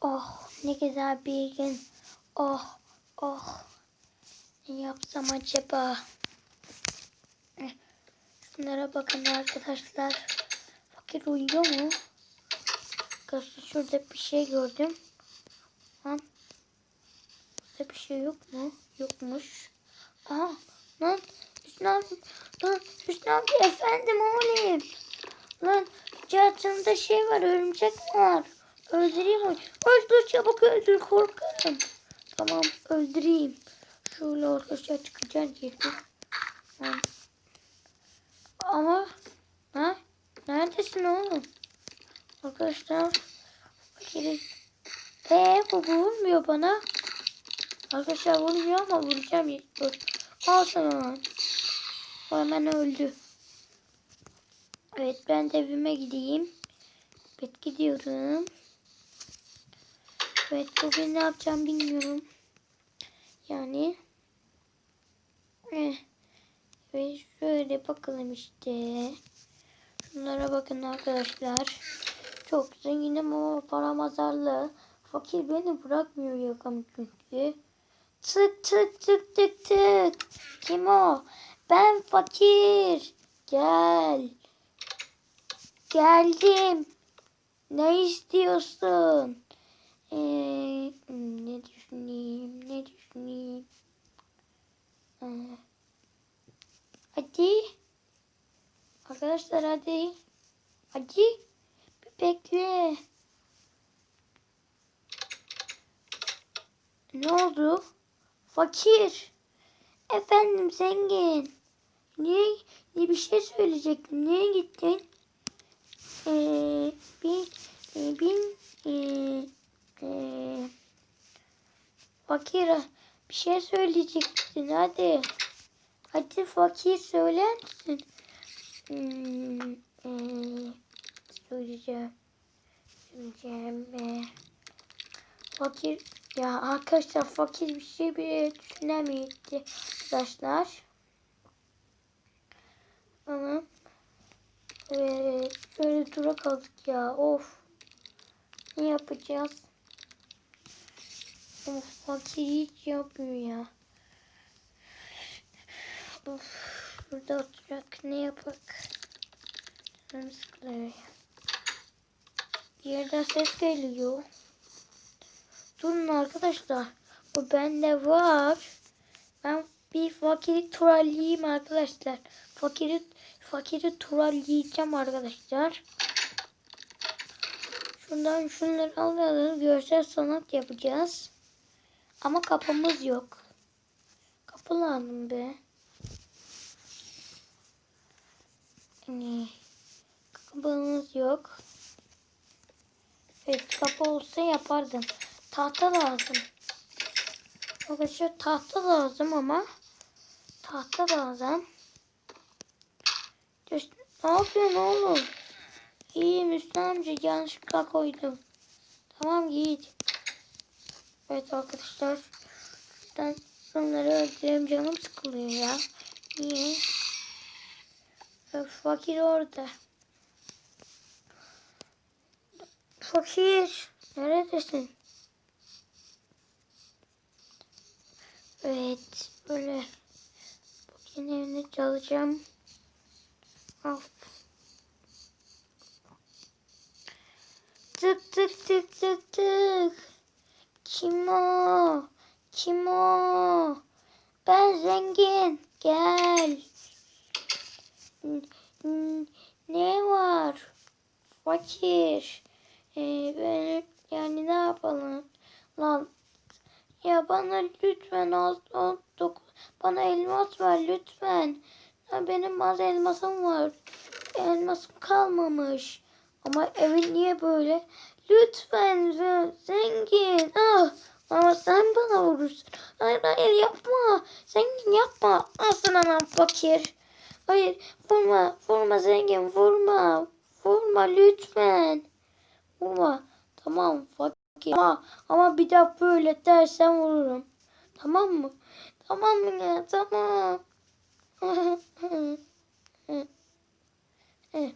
Oh ne güzel bir gün. Oh oh. Ne yapsam acaba? Eh, Şunlara bakın arkadaşlar. Fakir uyuyor mu? Arkadaşlar şurada bir şey gördüm. Lan. Burada bir şey yok mu? Yokmuş. Aa lan Hüsnü abi. Lan Hüsnü abi efendim oğlum. Lan cihazında şey var örümcek var. Öldüreyim onu. Öldür çabuk öldür korkarım. Tamam öldüreyim. Şöyle arkadaşlar çıkacağım. Tamam. Ama ha? Neredesin oğlum? Arkadaşlar fakirin. Eee bu vurmuyor bana. Arkadaşlar vurmuyor ama vuracağım. Dur. Al sana lan. O hemen öldü. Evet ben de evime gideyim. Evet gidiyorum. Evet bugün ne yapacağım bilmiyorum. Yani. Eh. Ve şöyle bakalım işte. Şunlara bakın arkadaşlar. Çok zenginim ama param azarlı. Fakir beni bırakmıyor yakam çünkü. Tık tık tık tık tık. Kim o? Ben fakir. Gel. Geldim. Ne istiyorsun? Ee, ne düşüneyim? Ne düşüneyim? Ee, hadi. Arkadaşlar hadi. Hadi. Bir bekle. Ne oldu? Fakir. Efendim zengin. Niye, niye bir şey söyleyecektim? Niye gittin? Ee, bir, e, bin, e, e, fakir bir şey söyleyecektin hadi. Hadi fakir söyler misin? Hmm, e, söyleyeceğim. Söyleyeceğim. E, fakir ya arkadaşlar fakir bir şey bile düşünemiyordu arkadaşlar. Ama evet, şöyle dura kaldık ya. Of. Ne yapacağız? Of fakir hiç yapmıyor ya. Of. Burada oturak ne yapak? Canım yerden ses geliyor. Durun arkadaşlar. Bu bende var. Ben bir fakiri trolleyeyim arkadaşlar. Fakiri fakiri trolleyeceğim arkadaşlar. Şundan şunları alalım. Görsel sanat yapacağız. Ama kapımız yok. Kapı be. Yani kapımız yok. Evet kapı olsa yapardım. Tahta lazım. Arkadaşlar tahta lazım ama tahta lazım. Ne yapıyorsun oğlum? İyiyim Hüsnü amca yanlışlıkla koydum. Tamam git. Evet arkadaşlar. Ben bunları öldüreyim canım sıkılıyor ya. Niye? Fakir orada. Fakir. Neredesin? Evet. Böyle. Bugün evine çalacağım. Of. Tık tık tık tık tık. Kim o? Kim o? Ben zengin. Gel. Ne var? Fakir. Ee, ben yani ne yapalım? Lan ya bana lütfen az, az dok- bana elmas ver lütfen. Ya benim az elmasım var. Elmasım kalmamış. Ama evin niye böyle? Lütfen zengin. Ah, ama sen bana vurursun. Hayır hayır yapma. Zengin yapma. Aslında lan fakir. Hayır vurma. Vurma zengin vurma. Vurma lütfen. Vurma. Tamam fakir. Ama, ama bir daha böyle dersen vururum. Tamam mı? Tamam mı ya? Tamam. Eh,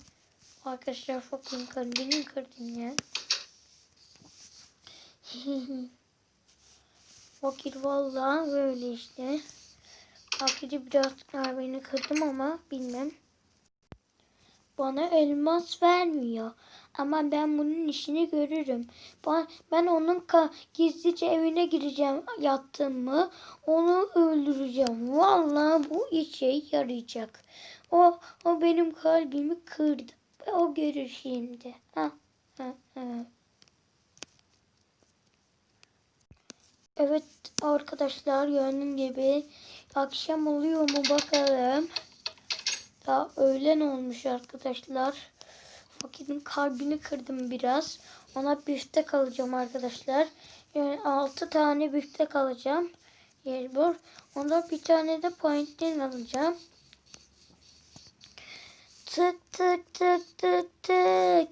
Arkadaşlar fakirin kalbini kırdım ya. Fakir vallahi böyle işte. Fakiri biraz beni kırdım ama bilmem. Bana elmas vermiyor. Ama ben bunun işini görürüm. Ben, ben onun gizlice evine gireceğim yattım mı onu öldüreceğim. Vallahi bu işe yarayacak. O, o benim kalbimi kırdı. O görür şimdi. Ha, ha, ha. Evet arkadaşlar gördüğün gibi akşam oluyor mu bakalım. Daha öğlen olmuş arkadaşlar. Fakirin kalbini kırdım biraz. Ona büftek alacağım arkadaşlar. Yani 6 tane büftek alacağım. Yerbur. Ondan bir tane de pointin alacağım. Tık tık tık tık tık.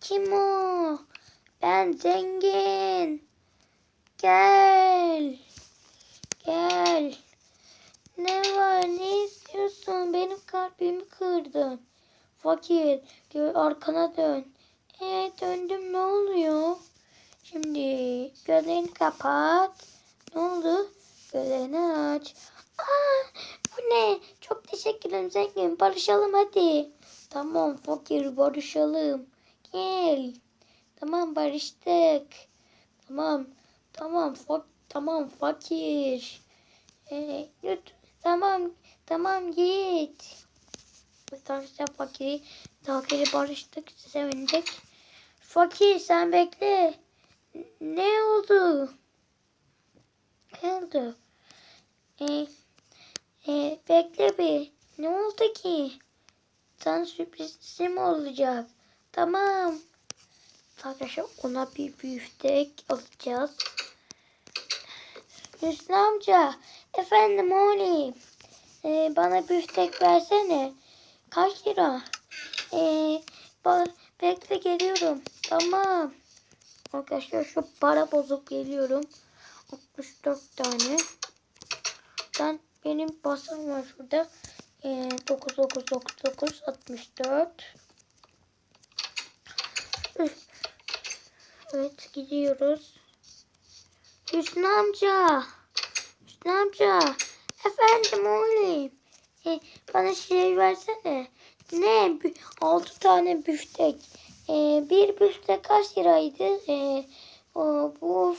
Kim o? Ben zengin. Gel. Gel. Ne var? Ne istiyorsun? Benim kalbimi kırdın. Fakir. gö- Arkana dön. Evet döndüm. Ne oluyor? Şimdi gözlerini kapat. Ne oldu? Gözlerini aç. Aa, bu ne? Çok teşekkür ederim zengin. Barışalım hadi. Tamam fakir barışalım. Gel. Tamam barıştık. Tamam. Tamam fak tamam fakir. Ee, lütfen tamam tamam git. Arkadaşlar fakiri fakiri barıştık sevindik. Fakir sen bekle. Ne oldu? Ne oldu? Ee, e, bekle bir. Ne oldu ki? Sana sürprizim olacak. Tamam. Arkadaşlar ona bir büftek alacağız. Hüsnü amca. Efendim oğlum. Ee, bana büftek versene. Kaç lira? Ee, bekle geliyorum. Tamam. Arkadaşlar şu para bozup geliyorum. 64 tane. Ben benim basım var şurada. Ee, 9999 64. Üf. Evet gidiyoruz. Hüsnü amca. Hüsnü amca. Efendim oğlum. E, bana şey versene. Ne? 6 tane büftek. E, bir büftek kaç liraydı? E, o, bu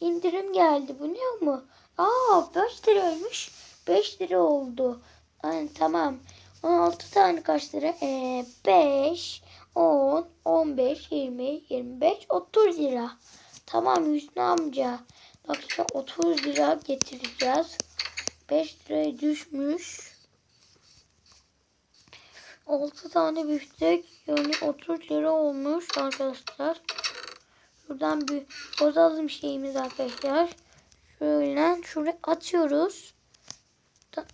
indirim geldi. Bu ne mu? Aa 5 liraymış. 5 lira oldu. Yani, tamam. 16 tane kaç lira? E, 5, 10, 15, 20, 25, 30 lira. Tamam Hüsnü amca. Bak işte 30 lira getireceğiz. 5 liraya düşmüş. 6 tane büftek yani 30 lira olmuş arkadaşlar. Şuradan bir bozalım şeyimiz arkadaşlar. Şöyle şuraya atıyoruz.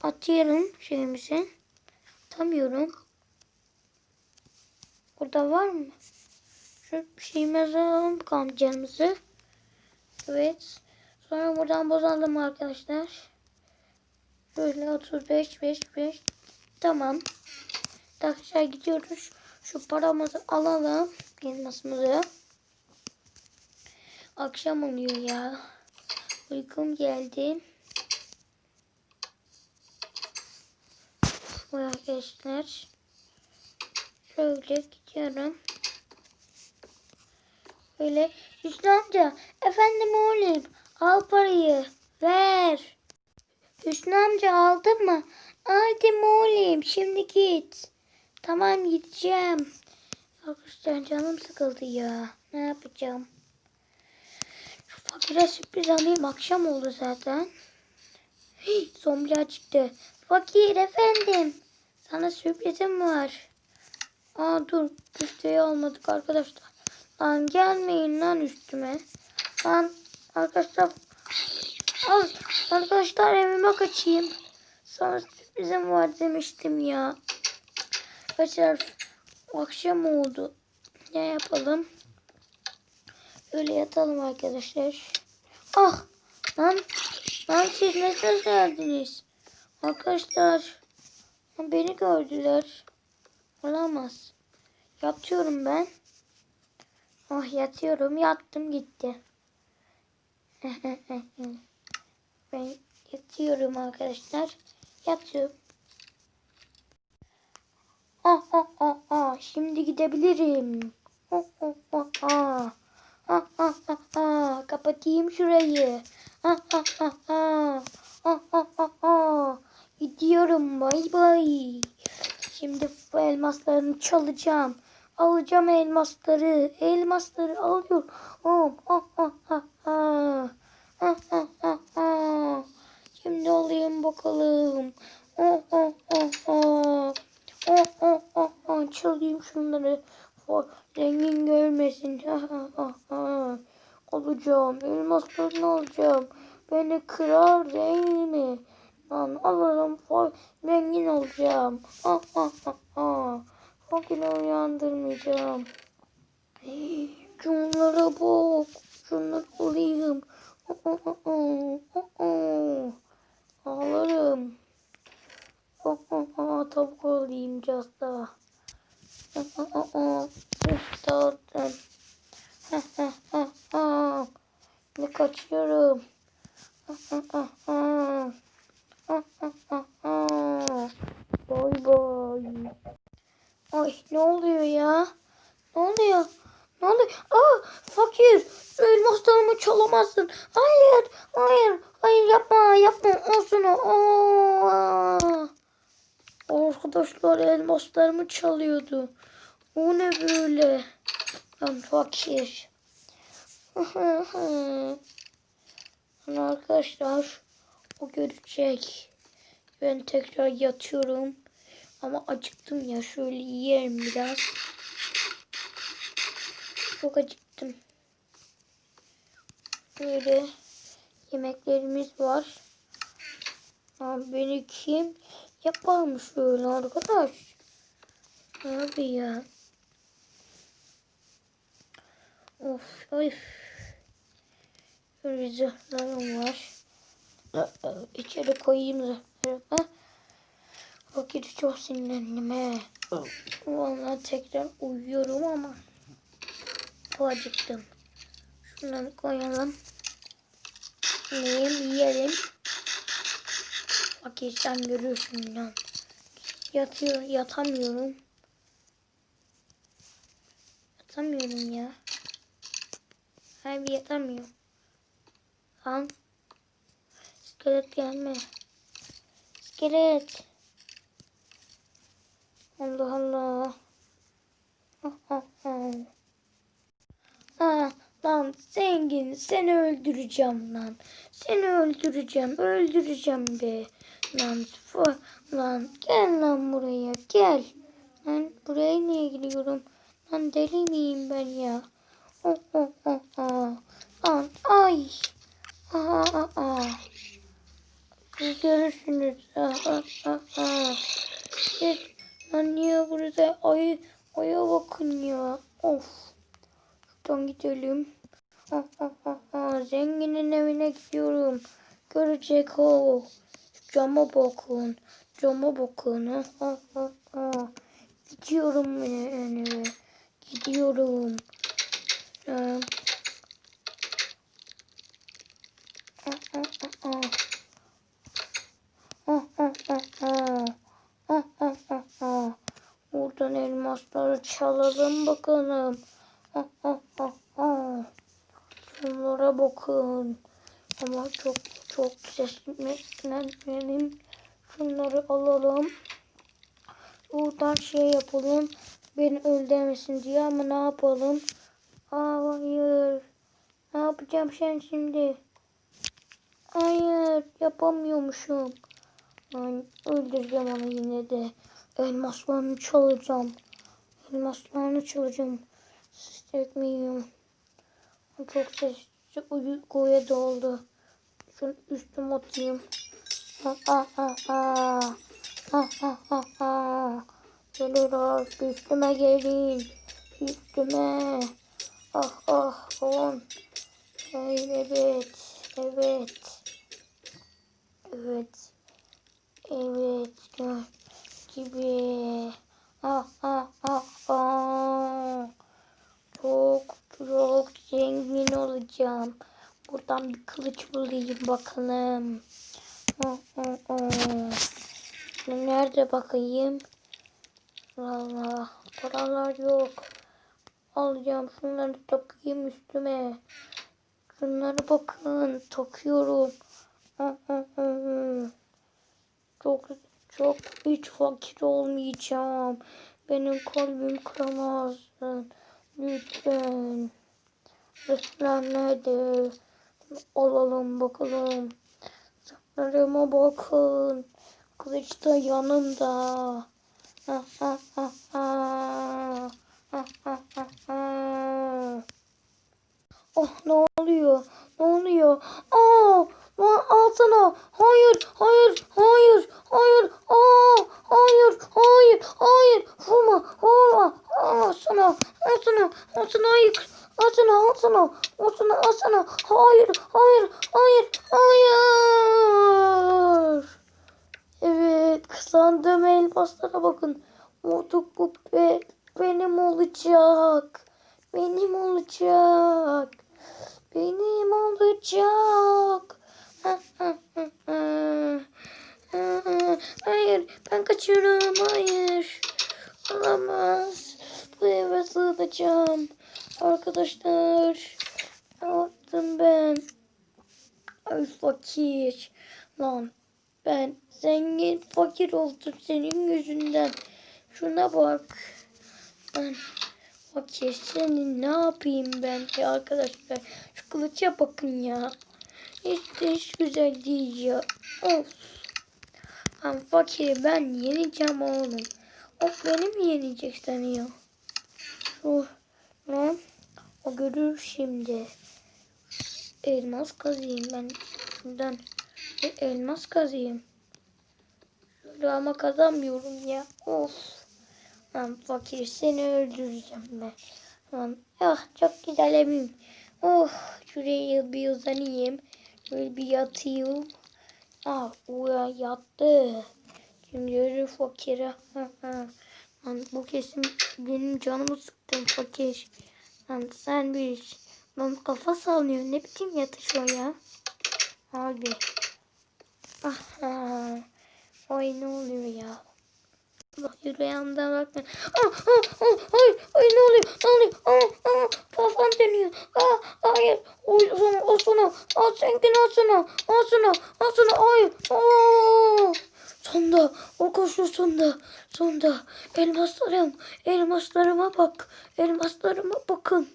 Atıyorum şeyimizi. Atamıyorum. Burada var mı? Şu şeyimizi alalım kamcanımızı. Evet. Sonra buradan bozalım arkadaşlar. Böyle 35 5 5 tamam. Arkadaşlar gidiyoruz. Şu paramızı alalım. Elmasımızı. Akşam oluyor ya. Uykum geldi. Bu arkadaşlar. Şöyle gidiyorum. Böyle Hüsnü amca. Efendim oğlum. Al parayı. Ver. Hüsnü amca aldın mı? Aldım oğlum. Şimdi git. Tamam gideceğim. Arkadaşlar canım sıkıldı ya. Ne yapacağım? Şu fakire sürpriz alayım. Akşam oldu zaten. Hii, zombiler çıktı. Fakir efendim. Sana sürprizim var. Aa dur. Güfteyi almadık arkadaşlar. Lan gelmeyin lan üstüme. Lan arkadaşlar. Al, arkadaşlar evime kaçayım. Sana sürprizim var demiştim ya. Arkadaşlar akşam oldu. Ne yapalım? Öyle yatalım arkadaşlar. Ah! Lan, lan siz nasıl geldiniz? Arkadaşlar beni gördüler. Olamaz. Yatıyorum ben. Ah yatıyorum. Yattım gitti. ben yatıyorum arkadaşlar. Yatıyorum. Ah ah ah ah. Şimdi gidebilirim. Ah ah ah ah. Ah ah ah ah. Kapatayım şurayı. Ah ah ah ah. Ah ah ah ah. Gidiyorum. Bay bay. Şimdi bu elmaslarını çalacağım. Alacağım elmasları. Elmasları alıyorum. Oh, ah, ah, ah, ah. Ah, ah, ah, ah. Şimdi alayım bakalım. Oh, oh, oh, oh. Oh, oh, oh, oh. Çalayım şunları. Oh, Zengin görmesin. Ah, ah. Alacağım. Elmaslarını alacağım. Beni kırar değil mi? Lan alırım. Fa- Zengin olacağım. Ah, ah, ah, ah. Fakiri uyandırmayacağım. Hey, Şunlara bak. Şunları alayım. Oh, oh, oh, oh, oh. Ağlarım. Oh, oh, oh. Tavuk alayım. Oh, oh, oh, oh. Üf, dağıttım. Heh, heh, heh, heh. Ne kaçıyorum. Oh, oh, oh, oh. Bay bay. Ay ne oluyor ya? Ne oluyor? Ne oluyor? Aa fakir. Elmaslarımı çalamazsın. Hayır. Hayır. Hayır yapma. Yapma. Olsun o. Aa. Arkadaşlar elmaslarımı çalıyordu. O ne böyle? Lan fakir. Arkadaşlar o görecek. Ben tekrar yatıyorum. Ama acıktım ya. Şöyle yerim biraz. Çok acıktım. Böyle yemeklerimiz var. Abi beni kim yaparmış öyle arkadaş? Abi ya. Of of. Böyle zırhlarım var. İçeri koyayım zırhlarımı. Vakit çok sinirlendim he. Vallahi tekrar uyuyorum ama acıktım. Şunları koyalım. Yiyeyim, yiyelim. Vakit sen görürsün lan. Yatıyor, yatamıyorum. Yatamıyorum ya. Abi yatamıyorum. Lan. İskelet gelme. İskelet. Allah Allah. Ah, ah, lan zengin seni öldüreceğim lan. Seni öldüreceğim öldüreceğim be. Lan fu- lan gel lan buraya gel. Lan buraya niye gidiyorum? Lan deli miyim ben ya? Oh, oh, oh, oh. Lan ay. Aha, ah, ah. Siz görürsünüz. Ah, ah, ah, ah. Siz Lan niye burada ayı aya bakın ya. Of. Şuradan gidelim. Ah, ah, ah, ah. Zenginin evine gidiyorum. Görecek o. Cama bakın. Cama bakın. Ah, ah, ah, ah. Gidiyorum eve. Gidiyorum. Ee, Ah, ah, ah, ah. Ah, ah, ah, ah. Ah, ah, ah, ah. Buradan elmasları çalalım bakalım. Ah, ah, ah, ah. Şunlara bakın. Ama çok çok seslenmeyelim. Şunları alalım. Buradan şey yapalım. Beni öldürmesin diye ama ne yapalım? Aa, hayır. Ne yapacağım sen şimdi? Hayır yapamıyormuşum. Ben öldüreceğim onu yine de. Elmaslarını çalacağım. Elmaslarını çalacağım. Siz tekmeyiyorum. Çok sesli uykuya doldu. Şunu üstüme atayım. Ha ha ha. Ha ha ha ha. Gelir artık üstüme gelin. Üstüme. Ah ah on. Hayır evet. Evet. Evet. Evet. Gibi. Ah ah ah ah. Çok çok zengin olacağım. Buradan bir kılıç bulayım bakalım. Oh, oh, oh. Nerede bakayım? Valla paralar yok. Alacağım şunları takayım üstüme. Şunlara bakın takıyorum. Oh, oh, oh. Çok çok hiç fakir olmayacağım. Benim kalbim kıramazsın. Lütfen. Lütfen nerede? Alalım bakalım. Saklarıma bakın. Kılıç da yanımda. Ha, ha, ha, ha. Ha, ha, ha, ha. Oh ne oluyor? Ne oluyor? Aa! Lan al sana. Hayır, hayır, hayır, hayır. Aa! Hayır, hayır, hayır. Vurma, vurma. Al sana, al sana, al sana, hayır. Al sana, al sana, al sana, al sana. Hayır, hayır, hayır, hayır. Evet, kazandığım elmaslara bakın. Artık bu be, benim olacak. Benim olacak. Benim olacak. Hayır, ben kaçıyorum. Hayır. Olamaz. Bu eve sığınacağım. Arkadaşlar. Ne yaptım ben? Ay fakir. Lan ben zengin fakir oldum senin yüzünden. Şuna bak. Ben fakir senin ne yapayım ben ya arkadaşlar. Şu kılıça bakın ya. Hiç de hiç güzel değil ya. Of. Ben fakiri ben yeneceğim oğlum. Of beni mi yenecek sanıyor? Şu ne? O görür şimdi. Elmas kazıyım ben. Şuradan elmas kazıyım. Şöyle ama kazanmıyorum ya. Of. Lan fakir seni öldüreceğim ben. Lan ah çok güzel evim. Oh şuraya bir uzanayım. Böyle bir yatayım. Ah uya yattı. Şimdi fakire. Lan bu kesin benim canımı sıktın fakir. Lan sen bir Lan kafa sallıyor. Ne biçim yatış o ya? Abi. Aha. Ay ne oluyor ya? Bak rüyamda bakma. Ah, ah, ah, ay, ay ne oluyor? Ne oluyor? Ah, ah, kafam dönüyor. Ah, hayır. Oy, sana, o sana. Al senkini al sana. Al sana. Al sana. Ay. Oh. Sonda. O koşuyor sonda. Sonda. Elmaslarım. Elmaslarıma bak. Elmaslarıma bakın.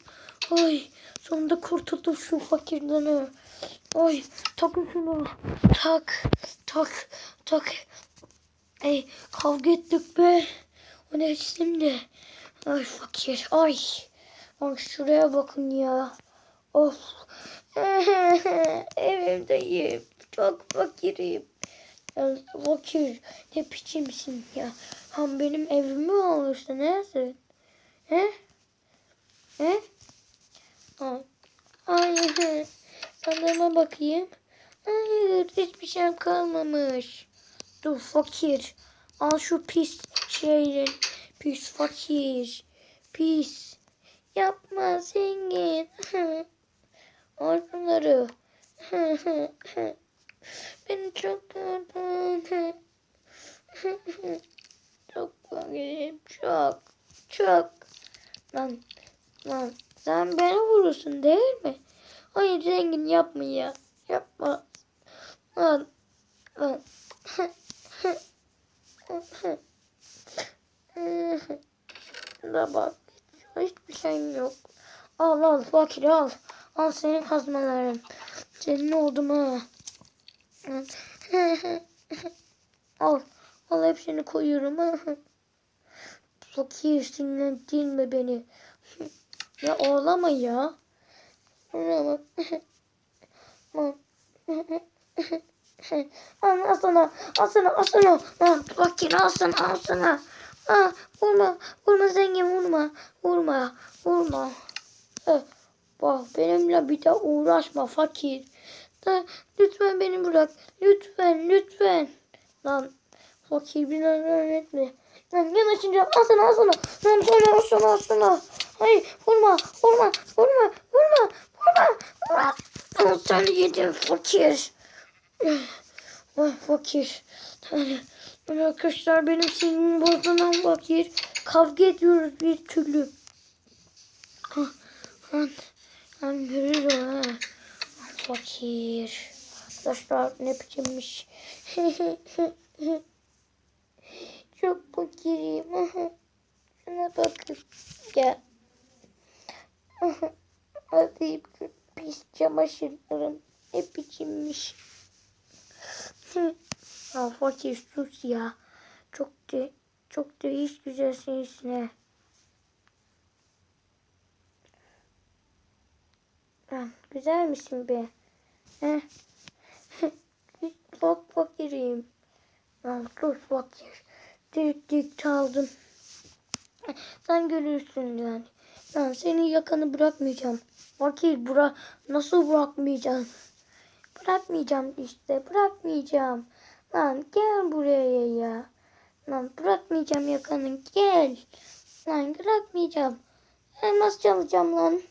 Ay. Sonunda kurtuldum şu fakirden. Ay. Takın şunu. Tak. Tak. Tak. Ey kavga ettik be. O ne şimdi? Ay fakir. Ay. Ay şuraya bakın ya. Of. Evimdeyim. Çok fakirim. Ya, fakir. Ne biçimsin ya. Ham benim evimi mi alıyorsun? Nesin? He? He? Ay. Ay. Sandığıma bakayım. Hayır. Hiçbir şey kalmamış. Dur fakir. Al şu pis şeyleri. Pis fakir. Pis. Yapma zengin. Al bunları. Beni çok gördün. çok fakirim. Çok. Çok. Lan. Lan. Sen beni vurursun değil mi? Hayır zengin yapma ya. Yapma. Lan. Lan. Da bak. Hiçbir şeyim yok. Al al fakir al. Al senin kazmaların. Senin oldu mu? al. Al hepsini koyuyorum. fakir sinirlendirme beni. ya ağlama ya. Ağlama. Al sana, al sana, al sana. Fakir al sana, al sana. Ha, vurma, vurma zengin vurma, vurma, vurma. Ha, bak benimle bir daha uğraşma fakir. Lütfen beni bırak, lütfen, lütfen. Lan fakir beni öğretme. Lan yanaşınca al sana, al sana. Lan sana, al sana, al sana. Hayır, vurma, vurma, vurma, vurma, vurma, vurma. Sen yedin fakir. Ay fakir. Yani, arkadaşlar benim sinirim bozduğundan fakir. Kavga ediyoruz bir türlü. Ah, Lan, lan görür o ha. Fakir. Arkadaşlar ne biçimmiş. Çok fakirim. Şuna bakın. Ya. Hadi pis çamaşırların ne biçimmiş. Ya fakir sus ya. Çok de çok da hiç güzelsin içine. Ha, güzel misin be? Heh. Bak fakirim. Lan sus fakir. Dik dik çaldım. Sen görürsün yani. Ben seni yakanı bırakmayacağım. Fakir bırak nasıl bırakmayacağım? Bırakmayacağım işte bırakmayacağım. Lan gel buraya ya. Lan bırakmayacağım yakanı gel. Lan bırakmayacağım. Elmas çalacağım lan.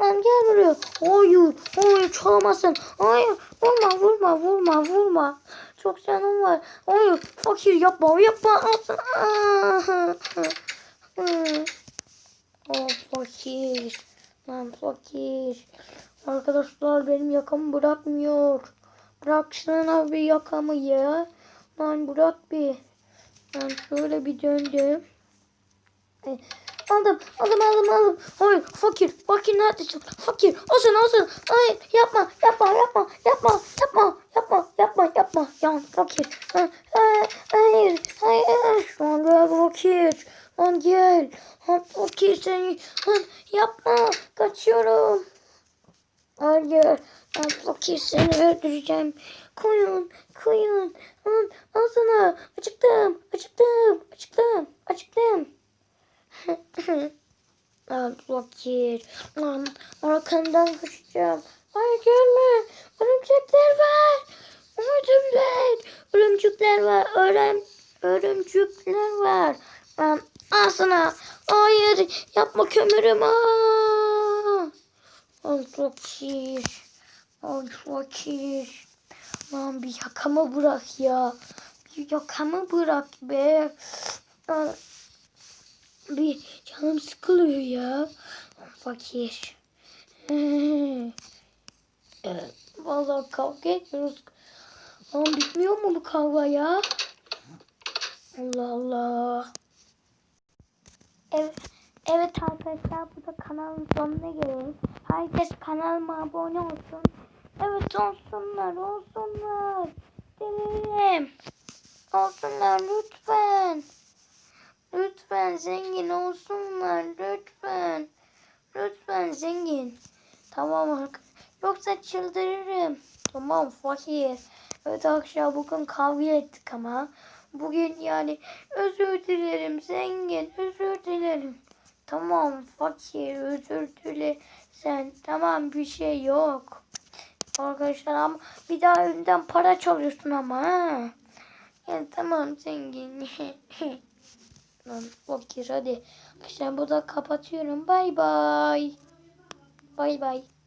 Lan gel buraya. Hayır. Hayır çalmasın. Hayır. Vurma vurma vurma vurma. Çok canım var. Hayır. Fakir yapma yapma. Alsın. Oh fakir. Lan fakir. Arkadaşlar benim yakamı bırakmıyor. Bıraksana bir yakamı ya. Lan bırak bir. Ben şöyle bir döndüm. E, aldım, aldım, aldım, aldım. Hayır, fakir, fakir neredesin? Fakir, olsun, olsun. Hayır, yapma, yapma, yapma, yapma, yapma, yapma, yapma, yapma. Ya fakir. Ha, ha, hayır, hayır. Şu an gel fakir. Lan gel. Ha, fakir seni. Lan yapma, kaçıyorum. Hayır. Ben fakir seni öldüreceğim. Koyun, koyun. Lan al sana. Acıktım, acıktım, acıktım, acıktım. Lan fakir. Lan arkandan kaçacağım. Ay gelme. Örümcekler var. Örümcekler. Örümcekler var. Örüm, örümcekler var. Lan al sana. Hayır yapma kömürüm. Aa. Lan fakir. Ay fakir. Lan bir yakamı bırak ya. Bir yakamı bırak be. Lan bir canım sıkılıyor ya. Fakir. Evet, Vallahi kavga ediyoruz. Ama bitmiyor mu bu kavga ya? Allah Allah. Evet, evet arkadaşlar bu da kanalın sonuna gelelim. Herkes kanalıma abone olsun. Evet olsunlar olsunlar. Dilerim. Olsunlar lütfen. Lütfen zengin olsunlar lütfen. Lütfen zengin. Tamam arkadaşlar. Yoksa çıldırırım. Tamam fakir. Evet arkadaşlar bugün kavga ettik ama. Bugün yani özür dilerim zengin özür dilerim. Tamam fakir özür dile sen. Tamam bir şey yok. Arkadaşlar ama bir daha önden para çalıyorsun ama ha. Yani tamam zengin. Lan fakir hadi. Arkadaşlar burada kapatıyorum. Bay bay. Bay bay.